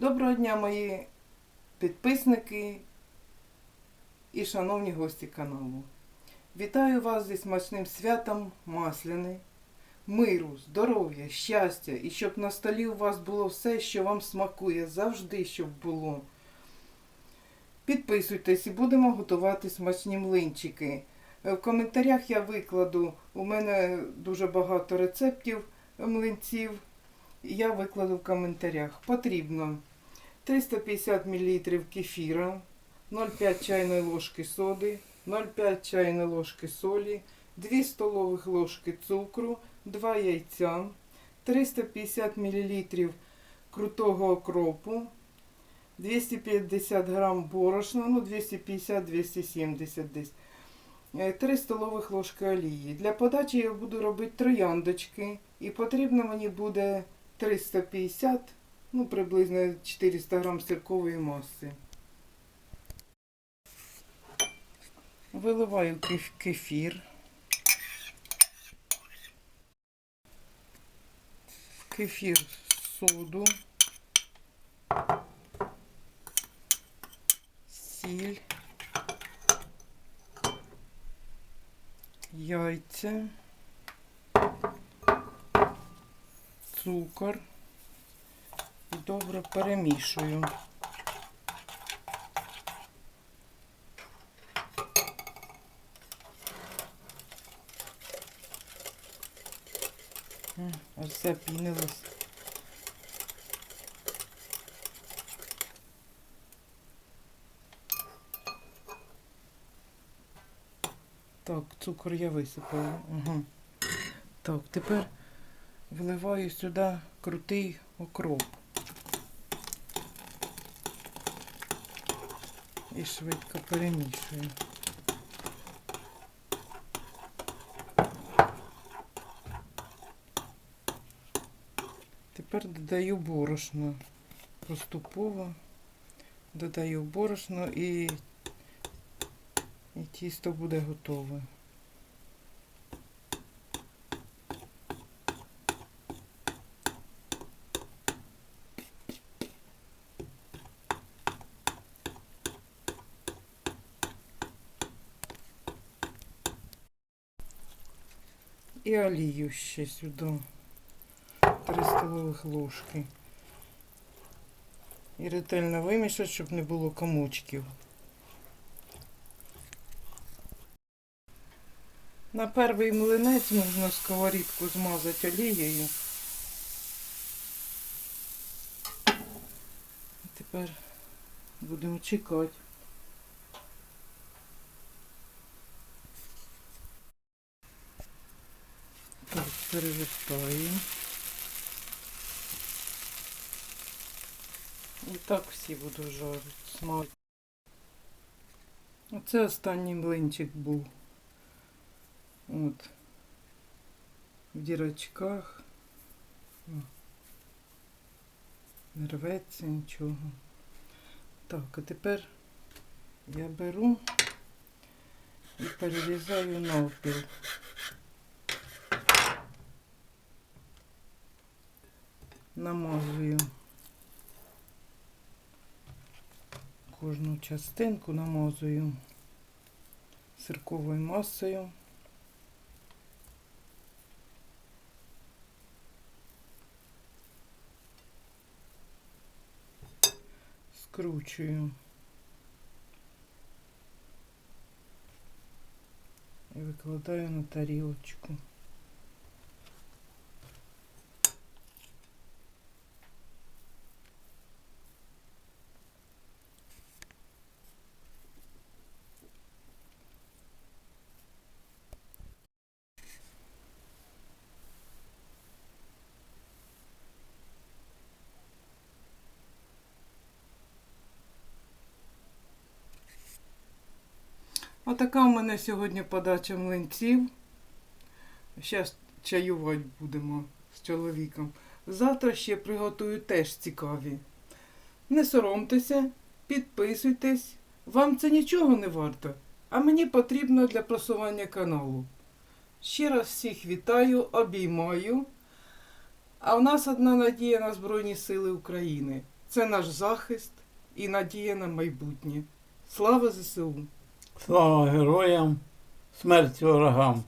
Доброго дня, мої підписники і шановні гості каналу. Вітаю вас зі смачним святом Масляни, миру, здоров'я, щастя і щоб на столі у вас було все, що вам смакує, завжди щоб було. Підписуйтесь і будемо готувати смачні млинчики. В коментарях я викладу, у мене дуже багато рецептів млинців. Я викладу в коментарях. Потрібно 350 мл кефіра, 0,5 чайної ложки соди, 0,5 чайної ложки солі, 2 столових ложки цукру, 2 яйця, 350 мл крутого окропу, 250 грам борошна, ну 250-270 десь. 3 столових ложки олії. Для подачі я буду робити трояндочки і потрібно мені буде 350, ну приблизно 400 грам сиркової маси. Виливаю кеф- кефір. В Кефір соду. Сіль. Яйця. Цукор. І добре перемішую. М, Аж все пінилось. Так, цукор я висипала. Угу. Так, тепер вливаю сюди крутий окроп. І швидко перемішую. Тепер додаю борошно. Поступово додаю борошно і, і тісто буде готове. І олію ще сюди. 3 столових ложки. І ретельно вимішати, щоб не було комочків. На перший млинець можна сковорідку змазати олією. І тепер будемо чекати. Так, перевертаємо. І так всі буду жарити. Смак. Оце останній млинчик був. От. В дірочках. Не рветься нічого. Так, а тепер я беру і перерізаю навпіл. Намазую. Кожну частинку намазую сирковою масою. Скручую і викладаю на тарілочку. Отака у мене сьогодні подача млинців. Зараз чаювати будемо з чоловіком. Завтра ще приготую теж цікаві. Не соромтеся, підписуйтесь. Вам це нічого не варто, а мені потрібно для просування каналу. Ще раз всіх вітаю, обіймаю. А в нас одна надія на Збройні Сили України. це наш захист і надія на майбутнє. Слава ЗСУ! Слава героям, смерть ворогам.